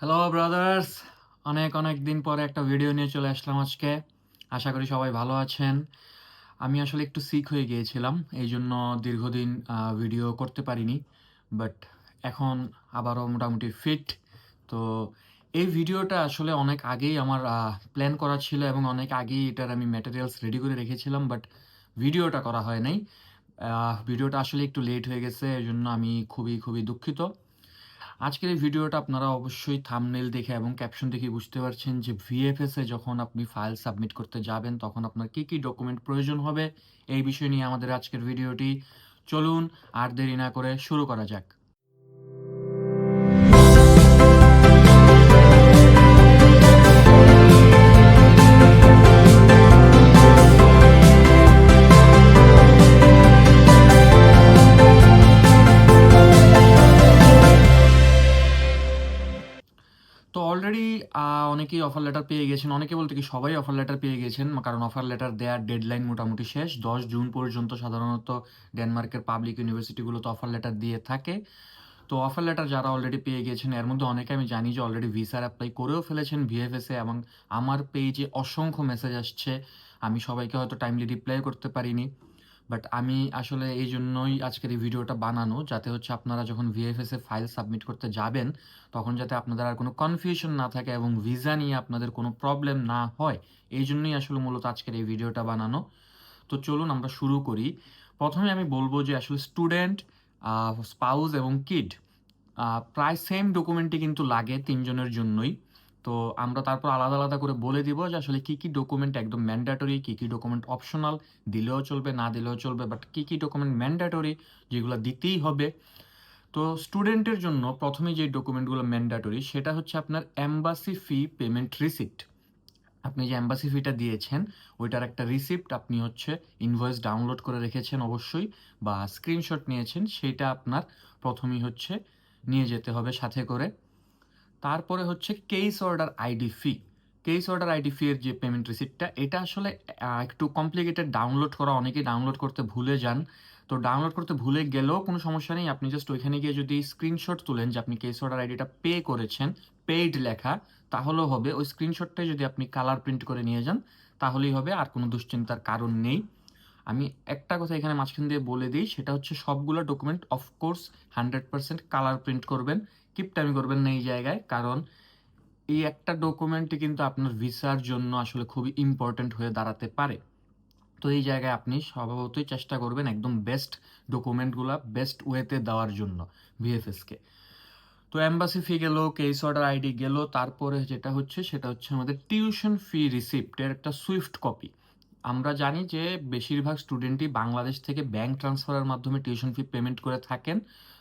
Hello brothers অনেক অনেক দিন পরে একটা ভিডিও নিয়ে চলে আসলাম আজকে। আশা করি সবাই ভালো আছেন। আমি আসলে একটু সিক হয়ে গিয়েছিলাম এই জন্য দীর্ঘদিন ভিডিও করতে পারিনি। বাট এখন আবারও মোটামুটি ফিট তো এই ভিডিওটা আসলে অনেক আগেই আমার প্ল্যান করা ছিল এবং অনেক আগেই এটার আমি ম্যাটেরিয়ালস রেডি করে রেখেছিলাম বাট ভিডিওটা করা হয় নাই। ভিডিওটা আসলে একটু লেট হয়ে গেছে এই জন্য আমি খুবই খুবই দুঃখিত। আজকের এই ভিডিওটা আপনারা অবশ্যই থামনেল দেখে এবং ক্যাপশন দেখে বুঝতে পারছেন যে ভিএফএস যখন আপনি ফাইল সাবমিট করতে যাবেন, তখন আপনার কি কি ডকুমেন্ট প্রয়োজন হবে, এই বিষয় নিয়ে আমাদের আজকের ভিডিওটি। চলুন আর দেরি না করে শুরু করা যাক। অনেকেই অফার লেটার পেয়ে গেছেন, অনেকে বলতে কি সবাই অফার লেটার পেয়ে গেছেন, কারণ অফার লেটার দেওয়ার ডেডলাইন মোটামুটি শেষ। দশ জুন পর্যন্ত সাধারণত ডেনমার্কের পাবলিক ইউনিভার্সিটিগুলোতে অফার লেটার দিয়ে থাকে। তো অফার লেটার যারা অলরেডি পেয়ে গেছেন, এর মধ্যে অনেকে আমি জানি যে অলরেডি ভিসার অ্যাপ্লাই করেও ফেলেছেন ভিএফএসে এবং আমার পেজে অসংখ্য মেসেজ আসছে। আমি সবাইকে হয়তো টাইমলি রিপ্লাই করতে পারিনি। বাট আমি আসলে এই জন্যই আজকের এই ভিডিওটা বানানো, যাতে হচ্ছে আপনারা যখন ভিএফএস এ ফাইল সাবমিট করতে যাবেন, তখন যাতে আপনাদের আর কোনো কনফিউশন না থাকে এবং ভিসা নিয়ে আপনাদের কোনো প্রবলেম না হয়। এই জন্যই আসলে মূলত আজকের এই ভিডিওটা বানানো। তো চলুন আমরা শুরু করি। প্রথমে আমি বলব যে আসলে স্টুডেন্ট স্পাউস এবং কিড প্রায় সেম ডকুমেন্টই কিন্তু লাগে তিনজনের জন্যই। তো আমরা তারপর আলাদা আলাদা করে বলে দিব যে আসলে কি কি ডকুমেন্ট একদম ম্যান্ডেটরি কি কি ডকুমেন্ট অপশনাল দিলেও চলবে, না দিলেও চলবে বাট কি কি ডকুমেন্ট ম্যান্ডেটরি যেগুলো দিতেই হবে। তো স্টুডেন্টের জন্য প্রথমে যে ডকুমেন্টগুলো ম্যান্ডেটরি সেটা হচ্ছে আপনার অ্যাম্বাসি ফি পেমেন্ট রিসিপ্ট আপনি যে অ্যাম্বাসি ফিটা দিয়েছেন, ওইটার একটা রিসিপ্ট আপনি হচ্ছে ইনভয়েস ডাউনলোড করে রেখেছেন অবশ্যই, বা স্ক্রিনশট নিয়েছেন, সেটা আপনার প্রথমেই হচ্ছে নিয়ে যেতে হবে সাথে করে। তারপরে হচ্ছে case order ID fee case order ID fee এর যে পেমেন্ট রিসিপ্টটা এটা আসলে একটু কমপ্লিকেটেড ডাউনলোড করা। অনেকেই ডাউনলোড করতে ভুলে যান। তো ডাউনলোড করতে ভুলে গেলেও কোনো সমস্যা নেই। আপনি জাস্ট ওইখানে গিয়ে যদি স্ক্রিনশট তুলেন যে আপনি কেস অর্ডার আইডিটা পে করেছেন পেইড লেখা, তাহলেও হবে। ওই স্ক্রিনশটটাই যদি আপনি কালার প্রিন্ট করে নিয়ে যান, তাহলেই হবে। আর কোনো দুশ্চিন্তার কারণ নেই। আমি একটা কথা এখানে মাঝখান দিয়ে বলে দিই, সেটা হচ্ছে সবগুলো document of course hundred percent colour print করবেন। কিপটামি করবেন না এই জায়গায়, কারণ এই একটা ডকুমেন্টই কিন্তু আপনার ভিসার জন্য আসলে খুবই ইম্পর্ট্যান্ট হয়ে দাঁড়াতে পারে। তো এই জায়গায় আপনি স্বভাবতই চেষ্টা করবেন একদম বেস্ট ডকুমেন্টগুলো বেস্ট ওয়েতে দেওয়ার জন্য ভিএফএসকে তো অ্যাম্বাসি ফি গেল কেস অর্ডার আইডি গেল, তারপরে যেটা হচ্ছে সেটা হচ্ছে আমাদের টিউশন ফি রিসিপ্টের একটা সুইফট কপি আমরা জানি যে বেশিরভাগ স্টুডেন্টই বাংলাদেশ থেকে ব্যাংক ট্রান্সফারের মাধ্যমে টিউশন ফি পেমেন্ট করে থাকেন।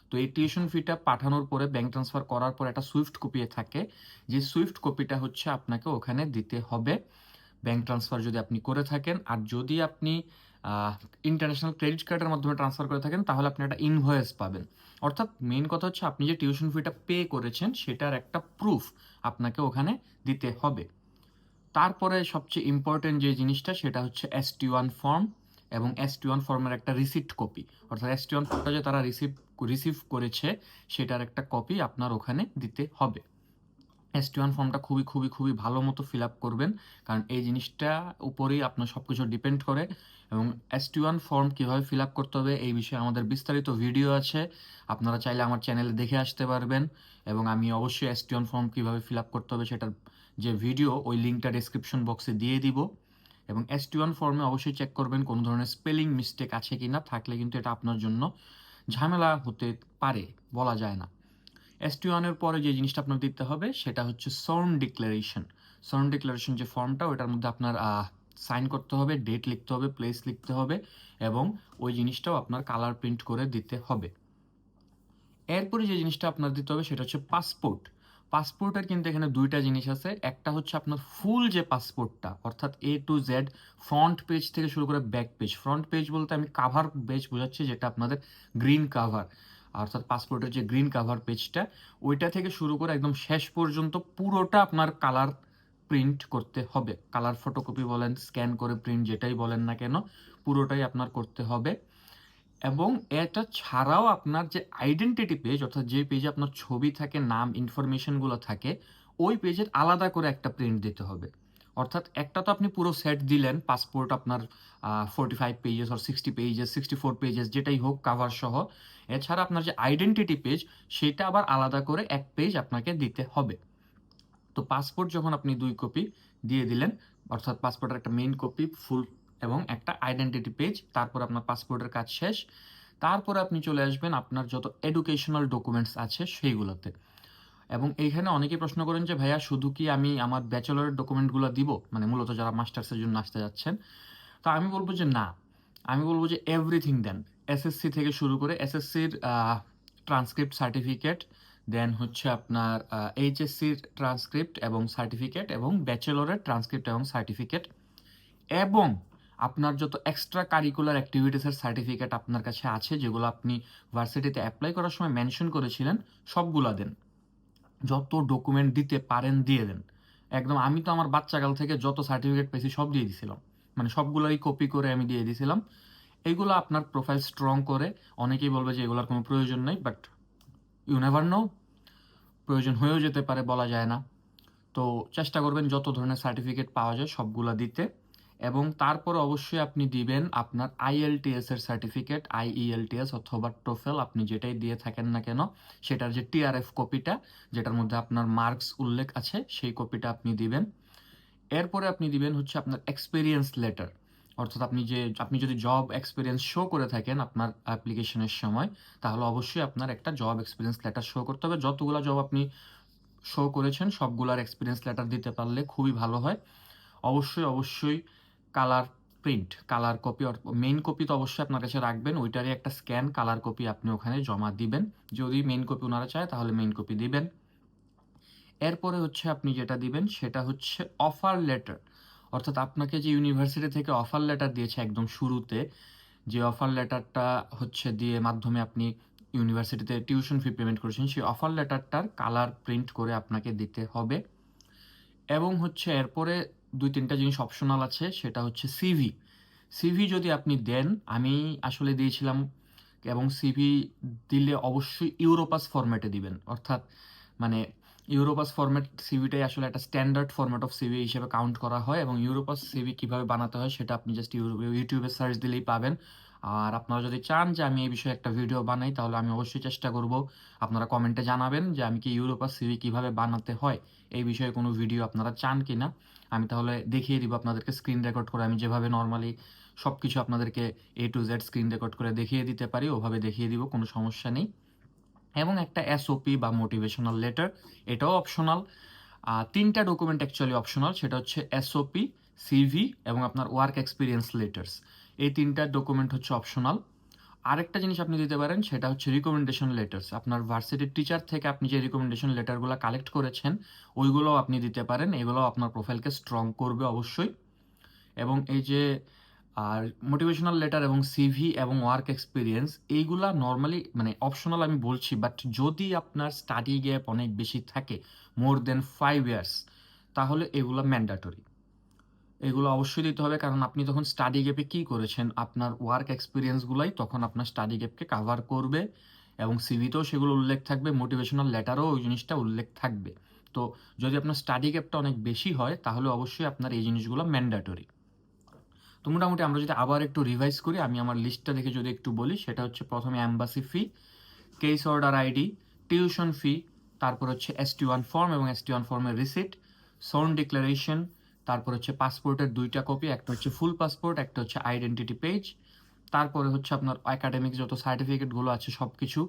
তো এই টিউশন ফিটা পাঠানোর পরে ব্যাংক ট্রান্সফার করার পর একটা সুইফট কপি থাকে। যে সুইফট কপিটা হচ্ছে আপনাকে ওখানে দিতে হবে। ব্যাংক ট্রান্সফার যদি আপনি করে থাকেন আর যদি আপনি ইন্টারন্যাশনাল ক্রেডিট কার্ডের মাধ্যমে ট্রান্সফার করে থাকেন তাহলে আপনি একটা ইনভয়েস পাবেন। অর্থাৎ মেইন কথা হচ্ছে আপনি যে টিউশন ফিটা পে করেছেন সেটার একটা প্রুফ আপনাকে ওখানে দিতে হবে। তারপরে সবচেয়ে ইম্পর্টেন্ট যে জিনিসটা সেটা হচ্ছে এস টি ওয়ান ফর্ম এবং এস টি ওয়ান ফর্মের একটা রিসিপ্ট কপি অর্থাৎ এস টি ওয়ান ফর্মটা যে তারা রিসিভ রিসিভ করেছে, সেটার একটা কপি আপনার ওখানে দিতে হবে। এস টি ওয়ান ফর্মটা খুবই খুবই খুবই ভালো মতো ফিল আপ করবেন, কারণ এই জিনিসটা উপরেই আপনার সব কিছু ডিপেন্ড করে। এবং এস টি ওয়ান ফর্ম কীভাবে ফিল আপ করতে হবে, এই বিষয়ে আমাদের বিস্তারিত ভিডিও আছে। আপনারা চাইলে আমার চ্যানেলে দেখে আসতে পারবেন। এবং আমি অবশ্যই এস টি ওয়ান ফর্ম কীভাবে ফিল আপ করতে হবে, সেটার যে ভিডিও ওই লিঙ্কটা ডেসক্রিপশন বক্সে দিয়ে দিব। এবং এস টি ওয়ান ফর্মে অবশ্যই চেক করবেন, কোনো ধরনের স্পেলিং মিস্টেক আছে কি না থাকলে কিন্তু এটা আপনার জন্য ঝামেলা হতে পারে, বলা যায় না। এস টি ওয়ানের পরে যে জিনিসটা আপনার দিতে হবে, সেটা হচ্ছে সর্ন ডিক্লারেশন সর্ন ডিক্লারেশন যে ফর্মটা ওটার মধ্যে আপনার সাইন করতে হবে ডেট লিখতে হবে প্লেস লিখতে হবে, এবং ওই জিনিসটাও আপনার কালার প্রিন্ট করে দিতে হবে। এরপরে যে জিনিসটা আপনার দিতে হবে, সেটা হচ্ছে পাসপোর্ট পাসপোর্টের কিন্তু এখানে দুইটা জিনিস আছে। একটা হচ্ছে আপনার ফুল যে পাসপোর্টটা অর্থাৎ A to Z front page থেকে শুরু করে ব্যাক পেজ ফ্রন্ট পেজ বলতে আমি কাভার পেজ বোঝাচ্ছি, যেটা আপনাদের গ্রিন কাভার অর্থাৎ পাসপোর্টের যে গ্রিন কাভার পেজটা ওইটা থেকে শুরু করে একদম শেষ পর্যন্ত পুরোটা আপনার কালার প্রিন্ট করতে হবে। কালার ফটোকপি বলেন স্ক্যান করে প্রিন্ট যেটাই বলেন না কেন, পুরোটাই আপনার করতে হবে। এবং এটা ছাড়াও আপনার যে আইডেন্টিটি পেজ অর্থাৎ যে পেজে আপনার ছবি থাকে, নাম ইনফরমেশনগুলো থাকে, ওই পেজের আলাদা করে একটা প্রিন্ট দিতে হবে। অর্থাৎ একটা তো আপনি পুরো সেট দিলেন পাসপোর্ট আপনার ফোর্টি ফাইভ পেজেস আর sixty pages sixty four pages যেটাই হোক কাভার সহ। এছাড়া আপনার যে আইডেন্টিটি পেজ সেটা আবার আলাদা করে এক পেজ আপনাকে দিতে হবে। তো পাসপোর্ট যখন আপনি দুই কপি দিয়ে দিলেন, অর্থাৎ পাসপোর্টের একটা মেইন কপি ফুল এবং একটা আইডেন্টিটি পেজ তারপর আপনার পাসপোর্টের কাজ শেষ। তারপর আপনি চলে আসবেন আপনার যত এডুকেশনাল ডকুমেন্টস আছে সেইগুলোতে। এবং এইখানে অনেকেই প্রশ্ন করেন যে, ভাইয়া, শুধু কি আমি আমার ব্যাচেলরের ডকুমেন্টগুলো দিব? মানে মূলত যারা মাস্টার্সের জন্য আসতে যাচ্ছেন। তো আমি বলব যে, না। আমি বলব যে এভরিথিং দেন এসএসসি থেকে শুরু করে এসএসসির ট্রান্সক্রিপ্ট সার্টিফিকেট দেন হচ্ছে আপনার এইচএসসির ট্রান্সক্রিপ্ট এবং সার্টিফিকেট এবং ব্যাচেলরের ট্রান্সক্রিপ্ট এবং সার্টিফিকেট এবং আপনার যত এক্সট্রা কারিকুলার অ্যাক্টিভিটিসের সার্টিফিকেট আপনার কাছে আছে, যেগুলো আপনি ভার্সিটিতে অ্যাপ্লাই করার সময় মেনশন করেছিলেন, সবগুলা দেন। যত ডকুমেন্ট দিতে পারেন, দিয়ে দেন। একদম, আমি তো আমার বাচ্চাকাল থেকে যত সার্টিফিকেট পেয়েছি সব দিয়ে দিয়েছিলাম মানে সবগুলোই কপি করে আমি দিয়ে দিয়েছিলাম এইগুলো আপনার প্রোফাইল স্ট্রং করে, অনেকেই বলবে যে এগুলোর কোনো প্রয়োজন নেই বাট ইউ নেভার নো প্রয়োজন হয়েও যেতে পারে, বলা যায় না। তো চেষ্টা করবেন, যত ধরনের সার্টিফিকেট পাওয়া যায়, সবগুলো দিতে। এবং তারপর অবশ্যই আপনি দিবেন আপনার আইএলটিএস এর সার্টিফিকেট আইইএলটিএস অথবা টোফেল আপনি যেটাই দিয়ে থাকেন না কেন, সেটার যে টিআরএফ কপিটা যেটার মধ্যে আপনার মার্কস উল্লেখ আছে, সেই কপিটা আপনি দিবেন। এরপরে আপনি দিবেন হচ্ছে আপনার এক্সপিরিয়েন্স লেটার অর্থাৎ আপনি যে, আপনি যদি জব এক্সপিরিয়েন্স শো করে থাকেন আপনার অ্যাপ্লিকেশনের সময়, তাহলে অবশ্যই আপনার একটা জব এক্সপিরিয়েন্স লেটার শো করতে হবে। যতগুলো জব আপনি শো করেছেন, সবগুলার এক্সপিরিয়েন্স লেটার দিতে পারলে খুবই ভালো হয়। অবশ্যই অবশ্যই colour print colour copy main copy তো অবশ্যই আপনার কাছে রাখবেন। ওইটারই একটা স্ক্যান কালার কপি আপনি ওখানে জমা দিবেন। যদি মেইন কপি ওনারা চায়, তাহলে মেইন কপি দিবেন। এরপরে হচ্ছে আপনি যেটা দিবেন, সেটা হচ্ছে অফার লেটার অর্থাৎ আপনাকে যে ইউনিভার্সিটি থেকে অফার লেটার দিয়েছে একদম শুরুতে, যে অফার লেটারটা হচ্ছে দিয়ে মাধ্যমে আপনি ইউনিভার্সিটিতে টিউশন ফি পেমেন্ট করেছেন, সেই অফার লেটারটার কালার প্রিন্ট করে আপনাকে দিতে হবে। এবং হচ্ছে এরপরে দুই তিনটা জিনিস অপশনাল আছে, সেটা হচ্ছে সিভি সিভি যদি আপনি দেন, আমি আসলে দিয়েছিলাম এবং সিভি দিলে অবশ্যই ইউরোপাস ফরম্যাটে দিবেন। অর্থাৎ মানে ইউরোপাস ফরম্যাট সিভিটাই আসলে একটা স্ট্যান্ডার্ড ফরম্যাট অফ সিভি হিসেবে কাউন্ট করা হয় এবং ইউরোপাস সিভি কীভাবে বানাতে হয় সেটা আপনি জাস্ট ইউটিউবে সার্চ দিলেই পাবেন। আর আপনারা যদি চান যে আমি এই বিষয়ে একটা ভিডিও বানাই, তাহলে আমি অবশ্যই চেষ্টা করব। আপনারা কমেন্টে জানাবেন যে আমি কি ইউরোপা সিভি কীভাবে বানাতে হয়, এই বিষয়ে কোনো ভিডিও আপনারা চান কি না আমি তাহলে দেখিয়ে দিব আপনাদেরকে স্ক্রিন রেকর্ড করে। আমি যেভাবে নর্মালি সব কিছু আপনাদেরকে A to Z screen record করে দেখিয়ে দিতে পারি, ওভাবে দেখিয়ে দিব, কোনো সমস্যা নেই। এবং একটা এসওপি বা মোটিভেশনাল লেটার এটাও অপশনাল তিনটা ডকুমেন্ট অ্যাকচুয়ালি অপশনাল সেটা হচ্ছে এসওপি সিভি এবং আপনার ওয়ার্ক এক্সপিরিয়েন্স লেটার্স এই তিনটা ডকুমেন্ট হচ্ছে অপশনাল আরেকটা জিনিস আপনি দিতে পারেন, সেটা হচ্ছে রিকমেন্ডেশন লেটার্স আপনার ভার্সিটির টিচার থেকে আপনি যে রিকমেন্ডেশন লেটারগুলো কালেক্ট করেছেন, ওইগুলোও আপনি দিতে পারেন। এগুলো আপনার প্রোফাইলকে স্ট্রং করবে অবশ্যই। এবং এই যে, আর মোটিভেশনাল লেটার এবং সিভি এবং ওয়ার্ক এক্সপিরিয়েন্স এইগুলা নর্মালি মানে অপশনাল আমি বলছি বাট যদি আপনার স্টাডি গ্যাপ অনেক বেশি থাকে মোর দেন ফাইভ ইয়ার্স তাহলে এগুলো ম্যান্ডাটরি এগুলো অবশ্যই দিতে হবে। কারণ আপনি তখন স্টাডি গ্যাপে কি করেছেন, আপনার ওয়ার্ক এক্সপিরিয়েন্সগুলোই তখন আপনার স্টাডি গ্যাপকে কাভার করবে এবং সিভিতেও সেগুলো উল্লেখ থাকবে মোটিভেশনাল লেটারও ওই জিনিসটা উল্লেখ থাকবে। তো যদি আপনার স্টাডি গ্যাপটা অনেক বেশি হয়, তাহলে অবশ্যই আপনার এই জিনিসগুলো ম্যান্ডাটরি তো মোটামুটি আমরা যদি আবার একটু রিভাইজ করি, আমি আমার লিস্টটা দেখে যদি একটু বলি, সেটা হচ্ছে প্রথমে embassy fee case order ID tuition fee তারপর হচ্ছে এস টি ওয়ান ফর্ম এবং এস টি ওয়ান ফর্মের রিসিট সোন ডিক্লারেশন তারপর হচ্ছে পাসপোর্টের দুইটা কপি একটা হচ্ছে ফুল পাসপোর্ট একটা হচ্ছে আইডেন্টিটি পেজ তারপরে হচ্ছে আপনার একাডেমিক যত সার্টিফিকেটগুলো আছে সব কিছু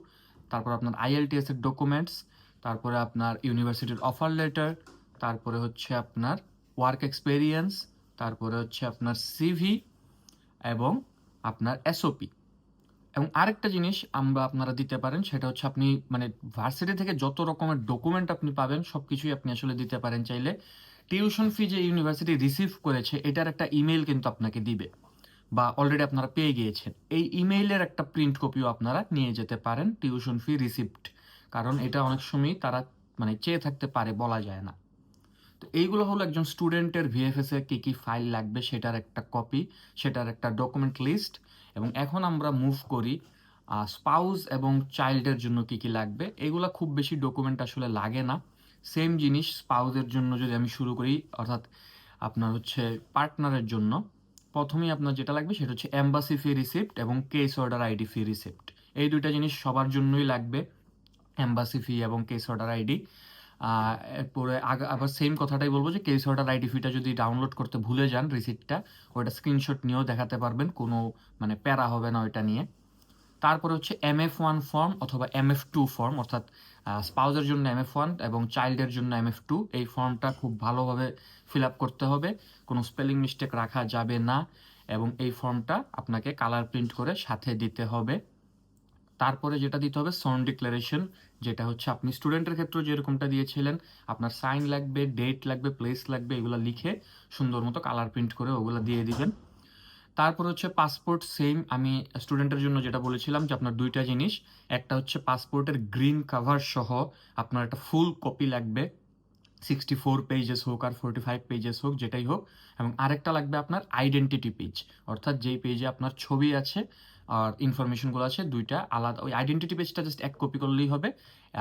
তারপর আপনার আইএলটিএস এর ডকুমেন্টস তারপরে আপনার ইউনিভার্সিটির অফার লেটার তারপরে হচ্ছে আপনার ওয়ার্ক এক্সপেরিয়েন্স তারপরে হচ্ছে আপনার সিভি এবং আপনার এসওপি এবং আরেকটা জিনিস আমরা আপনারা দিতে পারেন, সেটা হচ্ছে আপনি মানে ভার্সিটি থেকে যত রকমের ডকুমেন্ট আপনি পাবেন সব কিছুই আপনি আসলে দিতে পারেন চাইলে। টিউশন ফি যে ইউনিভার্সিটি রিসিভ করেছে, এটার একটা ইমেল কিন্তু আপনাকে দিবে বা অলরেডি আপনারা পেয়ে গিয়েছেন। এই ইমেইলের একটা প্রিন্ট কপিও আপনারা নিয়ে যেতে পারেন টিউশন ফি রিসিপ্ট কারণ এটা অনেক সময় তারা মানে চেয়ে থাকতে পারে, বলা যায় না। তো এইগুলো হলো একজন স্টুডেন্টের ভিএফএস এ কী কী ফাইল লাগবে সেটার একটা কপি সেটার একটা ডকুমেন্ট লিস্ট এবং এখন আমরা মুভ করি স্পাউস এবং চাইল্ডের জন্য কি কি লাগবে। এগুলো খুব বেশি ডকুমেন্ট আসলে লাগে না। সেম জিনিস স্পাউসের জন্য যদি আমি শুরু করি, অর্থাৎ আপনার হচ্ছে পার্টনারের জন্য, প্রথমেই আপনার যেটা লাগবে সেটা হচ্ছে এম্বাসি ফি রিসিপ্ট এবং case order ID fee receipt এই দুইটা জিনিস সবার জন্যই লাগবে অ্যাম্বাসি ফি এবং কেস অর্ডার আইডি এরপরে আগে, আবার সেম কথাটাই বলব যে কেস অর্ডার আইডি ফিটা যদি ডাউনলোড করতে ভুলে যান রিসিপ্টটা ওটা স্ক্রিনশট নিয়েও দেখাতে পারবেন, কোনো মানে প্যারা হবে না ওইটা নিয়ে। তারপরে হচ্ছে এম এফ ওয়ান ফর্ম অথবা এম এফ টু ফর্ম অর্থাৎ স্পাউজের জন্য এম এফ ওয়ান এবং চাইল্ডের জন্য এম এফ টু এই ফর্মটা খুব ভালোভাবে ফিল আপ করতে হবে। কোনো স্পেলিং মিস্টেক রাখা যাবে না এবং এই ফর্মটা আপনাকে কালার প্রিন্ট করে সাথে দিতে হবে। তারপরে যেটা দিতে হবে সন ডিক্লারেশন যেটা হচ্ছে আপনি স্টুডেন্টের ক্ষেত্রে যেরকমটা দিয়েছিলেন, আপনার সাইন লাগবে ডেট লাগবে প্লেস লাগবে, এগুলো লিখে সুন্দর মতো কালার প্রিন্ট করে ওগুলো দিয়ে দিবেন। তারপর হচ্ছে পাসপোর্ট সেম আমি স্টুডেন্টের জন্য যেটা বলেছিলাম যে আপনার দুইটা জিনিস। একটা হচ্ছে পাসপোর্টের গ্রিন কাভার সহ আপনার একটা ফুল কপি লাগবে। সিক্সটি ফোর পেজেস হোক আর ফোরটি ফাইভ পেজেস হোক, যেটাই হোক। এবং আরেকটা লাগবে আপনার আইডেন্টিটি পেজ অর্থাৎ যেই পেজে আপনার ছবি আছে আর ইনফরমেশনগুলো আছে, দুইটা আলাদা। ওই আইডেন্টিটি পেজটা জাস্ট এক কপি করলেই হবে।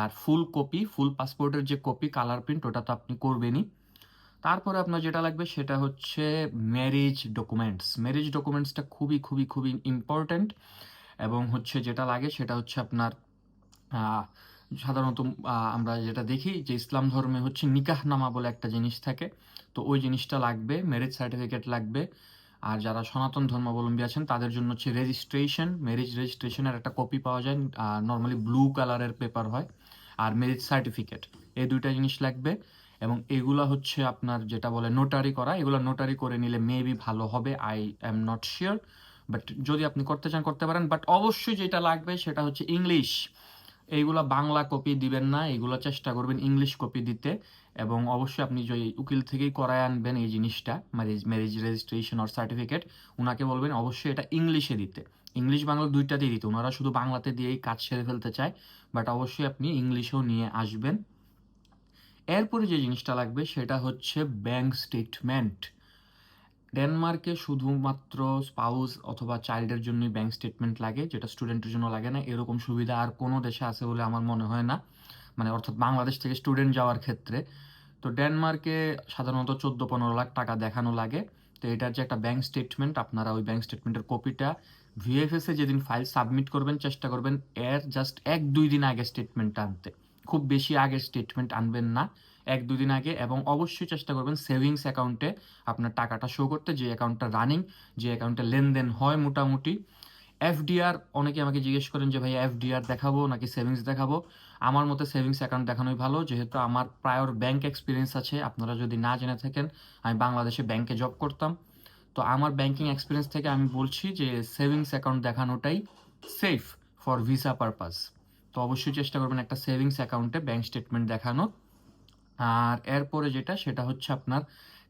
আর ফুল কপি ফুল পাসপোর্টের যে কপি কালার প্রিন্ট ওটা তো আপনি করবেনই। তারপরে আপনার যেটা লাগবে সেটা হচ্ছে ম্যারেজ ডকুমেন্টস ম্যারেজ ডকুমেন্টসটা খুবই খুবই খুবই ইম্পর্ট্যান্ট এবং হচ্ছে যেটা লাগে সেটা হচ্ছে আপনার সাধারণত আমরা যেটা দেখি যে ইসলাম ধর্মে হচ্ছে নিকাহনামা বলে একটা জিনিস থাকে। তো ওই জিনিসটা লাগবে ম্যারেজ সার্টিফিকেট লাগবে। আর যারা সনাতন ধর্মাবলম্বী আছেন, তাদের জন্য হচ্ছে রেজিস্ট্রেশন ম্যারেজ রেজিস্ট্রেশনের একটা কপি পাওয়া যায়। নর্মালি ব্লু কালারের পেপার হয়। আর ম্যারেজ সার্টিফিকেট এই দুইটা জিনিস লাগবে। এবং এগুলা হচ্ছে আপনার যেটা বলে নোটারি করা। এগুলো নোটারি করে নিলে মেবি ভালো হবে I am not sure but যদি আপনি করতে চান, করতে পারেন। বাট অবশ্যই যেটা লাগবে সেটা হচ্ছে ইংলিশ এইগুলা বাংলা কপি দিবেন না এগুলো চেষ্টা করবেন ইংলিশ কপি দিতে। এবং অবশ্যই আপনি যে উকিল থেকেই করায় আনবেন এই জিনিসটা ম্যারেজ ম্যারেজ রেজিস্ট্রেশন আর সার্টিফিকেট ওনাকে বলবেন অবশ্যই এটা ইংলিশে দিতে। ইংলিশ বাংলা দুইটাতেই দিতে। ওনারা শুধু বাংলাতে দিয়েই কাজ সেরে ফেলতে চায় বাট অবশ্যই আপনি ইংলিশেও নিয়ে আসবেন। এরপরে যে জিনিসটা লাগবে সেটা হচ্ছে ব্যাংক স্টেটমেন্ট ডেনমার্কে শুধুমাত্র স্পাউস অথবা চাইল্ডের জন্যই ব্যাংক স্টেটমেন্ট লাগে, যেটা স্টুডেন্টের জন্য লাগে না। এরকম সুবিধা আর কোনো দেশে আছে বলে আমার মনে হয় না। মানে অর্থাৎ বাংলাদেশ থেকে স্টুডেন্ট যাওয়ার ক্ষেত্রে। তো ডেনমার্কে সাধারণত চোদ্দ পনেরো লাখ টাকা দেখানো লাগে। তো এটার যে একটা ব্যাংক স্টেটমেন্ট আপনারা ওই ব্যাংক স্টেটমেন্টের কপিটা ভিএফএস যেদিন ফাইল সাবমিট করবেন, চেষ্টা করবেন এর জাস্ট এক দুই দিন আগে স্টেটমেন্টটা আনতে। খুব বেশি আগে স্টেটমেন্ট আনবেন না। এক দুদিন আগে এবং অবশ্যই চেষ্টা করবেন সেভিংস অ্যাকাউন্টে আপনার টাকাটা শো করতে। যে অ্যাকাউন্টটা রানিং যে অ্যাকাউন্টে লেনদেন হয় মোটামুটি। এফডিআর অনেকে আমাকে জিজ্ঞেস করেন যে ভাই এফডিআর দেখাবো নাকি সেভিংস দেখাবো? আমার মতে সেভিংস অ্যাকাউন্ট দেখানোই ভালো। যেহেতু আমার প্রায়র ব্যাংক এক্সপিরিয়েন্স আছে, আপনারা যদি না জেনে থাকেন, আমি বাংলাদেশে ব্যাংকে জব করতাম। তো আমার ব্যাংকিং এক্সপিরিয়েন্স থেকে আমি বলছি যে সেভিংস অ্যাকাউন্ট দেখানোটাই সেফ ফর ভিসা পারপাস তো অবশ্যই চেষ্টা করবেন একটা সেভিংস অ্যাকাউন্টে ব্যাংক স্টেটমেন্ট দেখানো। আর এরপরে যেটা, সেটা হচ্ছে আপনার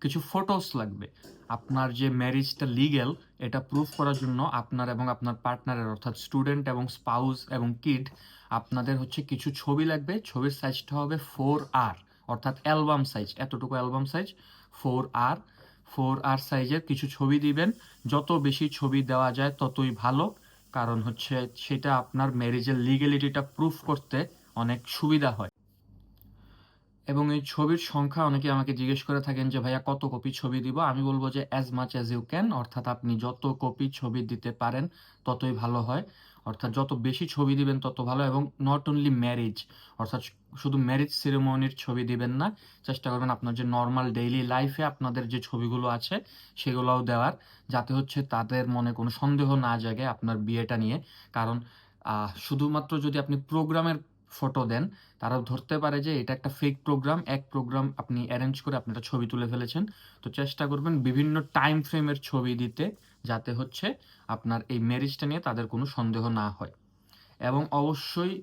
কিছু ফটোস লাগবে। আপনার যে ম্যারেজটা লিগ্যাল এটা প্রুফ করার জন্য আপনার এবং আপনার পার্টনারের অর্থাৎ স্টুডেন্ট এবং স্পাউস এবং কিড আপনাদের হচ্ছে কিছু ছবি লাগবে। ছবির সাইজটা হবে ফোর আর অর্থাৎ অ্যালবাম সাইজ এতটুকু album size four R four R সাইজের কিছু ছবি দিবেন। যত বেশি ছবি দেওয়া যায়, ততই ভালো। কারণ হচ্ছে সেটা আপনার ম্যারেজের লিগ্যালিটিটা প্রুফ করতে অনেক সুবিধা হয়। এবং এই ছবির সংখ্যা অনেকে আমাকে জিজ্ঞেস করে থাকেন যে, ভাইয়া, কত কপি ছবি দিব? আমি বলব যে as much as you can অর্থাৎ আপনি যত কপি ছবি দিতে পারেন, ততই ভালো হয়। অর্থাৎ যত বেশি ছবি দিবেন তত ভালো এবং নট অনলি ম্যারেজ অর্থাৎ শুধু ম্যারেজ সেরেমনির ছবি দিবেন না, চেষ্টা করবেন আপনার যে নর্মাল ডেইলি লাইফে আপনাদের যে ছবিগুলো আছে সেগুলোও দেওয়ার, যাতে হচ্ছে তাদের মনে কোনো সন্দেহ না জাগে আপনার বিয়েটা নিয়ে। কারণ শুধুমাত্র যদি আপনি প্রোগ্রামের ফটো দেন তারা ধরতে পারে যে এটা একটা ফেক প্রোগ্রাম এক প্রোগ্রাম আপনি অ্যারেঞ্জ করে আপনি ছবি তুলে ফেলেছেন। তো চেষ্টা করবেন বিভিন্ন টাইম ফ্রেমের ছবি দিতে, যাতে হচ্ছে আপনার এই ম্যারেজটা নিয়ে তাদের কোনো সন্দেহ না হয়। এবং অবশ্যই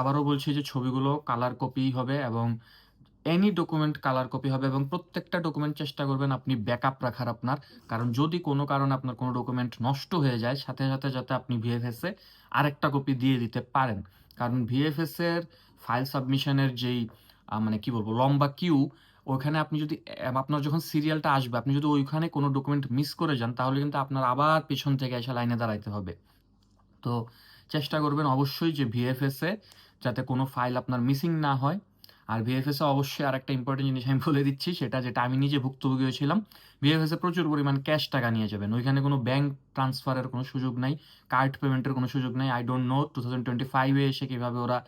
আবারও বলছি যে ছবিগুলো কালার কপি হবে এবং এনি ডকুমেন্ট কালার কপি হবে এবং প্রত্যেকটা ডকুমেন্ট চেষ্টা করবেন আপনি ব্যাকআপ রাখার আপনার। কারণ যদি কোনো কারণে আপনার কোনো ডকুমেন্ট নষ্ট হয়ে যায়, সাথে সাথে যাতে আপনি ভিএফএস আরেকটা কপি দিয়ে দিতে পারেন। কারণ ভিএফএস এর ফাইল সাবমিশনের যেই মানে কি বলব লম্বা কিউ ওখানে আপনি যদি আপনার যখন সিরিয়ালটা আসবে, আপনি যদি ওইখানে কোনো ডকুমেন্ট মিস করে যান, তাহলে কিন্তু আপনার আবার পেছন থেকে এসে লাইনে দাঁড়াইতে হবে। তো চেষ্টা করবেন অবশ্যই যে ভিএফএসে এ যাতে কোনো ফাইল আপনার মিসিং না হয়। আর এ অবশ্যই আরেকটা ইম্পর্টেন্ট জিনিস আমি বলে দিচ্ছি, সেটা যেটা আমি নিজে ভুক্তভোগী হয়েছিলাম। এ প্রচুর পরিমাণ ক্যাশ টাকা নিয়ে যাবেন। ওইখানে কোনো ব্যাংক ট্রান্সফারের কোনো সুযোগ নাই। কার্ড পেমেন্টের কোনো সুযোগ নাই। I don't know 2025 এ এসে কীভাবে ওরা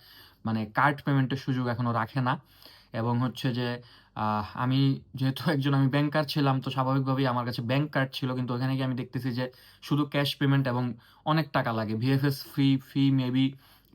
মানে কার্ড পেমেন্টের সুযোগ এখনও রাখে না। এবং হচ্ছে যে আমি যেহেতু একজন আমি ব্যাংকার ছিলাম, তো স্বাভাবিকভাবেই আমার কাছে ব্যাংক কার্ড ছিল। কিন্তু ওখানে গিয়ে আমি দেখতেছি যে শুধু ক্যাশ পেমেন্ট এবং অনেক টাকা লাগে। VFS fee fee maybe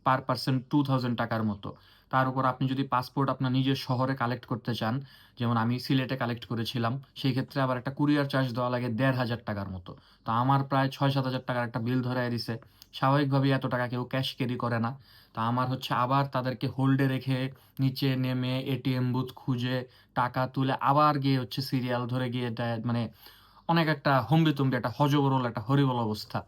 per person ৳2000 টাকার মতো। তার উপর আপনি যদি পাসপোর্ট আপনার নিজের শহরে কালেক্ট করতে চান, যেমন আমি সিলেটে কালেক্ট করেছিলাম, সেই ক্ষেত্রে আবার একটা কুরিয়ার চার্জ দেওয়া লাগে ৳১৫০০ টাকার মতো। তো আমার প্রায় ছয় সাত হাজার টাকার একটা বিল ধরাইয়া দিছে। স্বাভাবিকভাবেই এত টাকা কেউ ক্যাশ ক্যারি করে না। তো আমার হচ্ছে আবার তাদেরকে হোল্ডে রেখে নিচে নেমে এটিএম বুথ খুঁজে টাকা তুলে আবার গিয়ে হচ্ছে সিরিয়াল ধরে গিয়ে মানে অনেক একটা হম্বিতম্বি একটা হজবরল একটা হরিবল অবস্থা।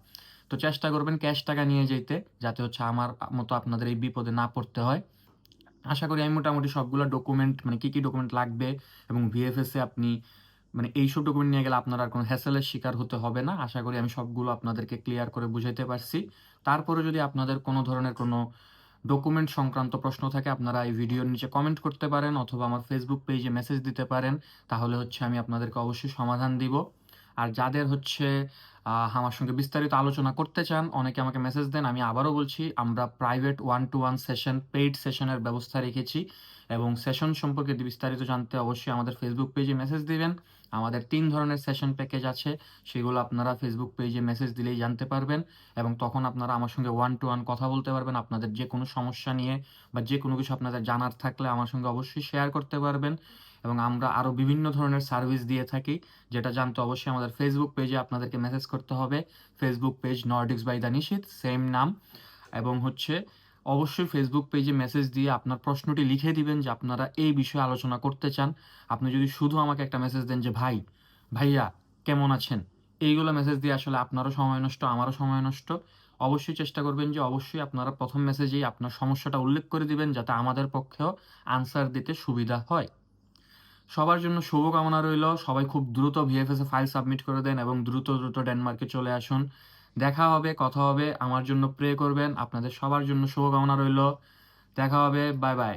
তো চেষ্টা করবেন ক্যাশ টাকা নিয়ে যেতে যাতে হচ্ছে আমার মতো আপনাদের এই বিপদে না পড়তে হয়। আশা করি আমি মোটামুটি সবগুলো ডকুমেন্ট মানে কী কী ডকুমেন্ট লাগবে এবং এ আপনি মানে এইসব ডকুমেন্ট নিয়ে গেলে আপনার আর কোনো হ্যাসেলের শিকার হতে হবে না। আশা করি আমি সবগুলো আপনাদেরকে ক্লিয়ার করে বুঝাইতে পারছি। তারপরে যদি আপনাদের কোনো ধরনের কোনো ডকুমেন্ট সংক্রান্ত প্রশ্ন থাকে, আপনারা এই ভিডিওর নিচে কমেন্ট করতে পারেন অথবা আমার ফেসবুক পেজে মেসেজ দিতে পারেন। তাহলে হচ্ছে আমি আপনাদেরকে অবশ্যই সমাধান দিব। আর যাদের হচ্ছে আমার সঙ্গে বিস্তারিত আলোচনা করতে চান, অনেকে আমাকে মেসেজ দেন। আমি আবারও বলছি, আমরা private one to one session, paid সেশনের ব্যবস্থা রেখেছি এবং সেশন সম্পর্কে বিস্তারিত জানতে অবশ্যই আমাদের ফেসবুক পেজে মেসেজ দিবেন। আমাদের তিন ধরনের সেশন প্যাকেজ আছে। সেগুলো আপনারা ফেসবুক পেজে মেসেজ দিলেই জানতে পারবেন এবং তখন আপনারা আমার সঙ্গে ওয়ান টু ওয়ান কথা বলতে পারবেন। আপনাদের যে কোনো সমস্যা নিয়ে বা যে কোনো কিছু আপনাদের জানার থাকলে আমার সঙ্গে অবশ্যই শেয়ার করতে পারবেন এবং আমরা আরও বিভিন্ন ধরনের সার্ভিস দিয়ে থাকি। যেটা জানতে অবশ্যই আমাদের ফেসবুক পেজে আপনাদেরকে মেসেজ করতে হবে। Facebook page Nordics by the Nishith, same নাম এবং হচ্ছে অবশ্যই ফেসবুক পেজে মেসেজ দিয়ে আপনার প্রশ্নটি লিখে দিবেন যে আপনারা এই বিষয়ে আলোচনা করতে চান। আপনি যদি শুধু আমাকে একটা মেসেজ দেন যে, "ভাই, ভাইয়া কেমন আছেন?" এইগুলো মেসেজ দিয়ে আসলে আপনারও সময় নষ্ট, আমারও সময় নষ্ট। অবশ্যই চেষ্টা করবেন যে অবশ্যই আপনারা প্রথম মেসেজেই আপনার সমস্যাটা উল্লেখ করে দিবেন যাতে আমাদের পক্ষেও আনসার দিতে সুবিধা হয়। সবার জন্য শুভকামনা রইল। সবাই খুব দ্রুত ভিএফএস এ ফাইল সাবমিট করে দেন এবং দ্রুত, দ্রুত ডেনমার্কে চলে আসুন। দেখা হবে, কথা হবে। আমার জন্য প্রে করবেন। আপনাদের সবার জন্য শুভকামনা রইল। দেখা হবে। Bye, bye.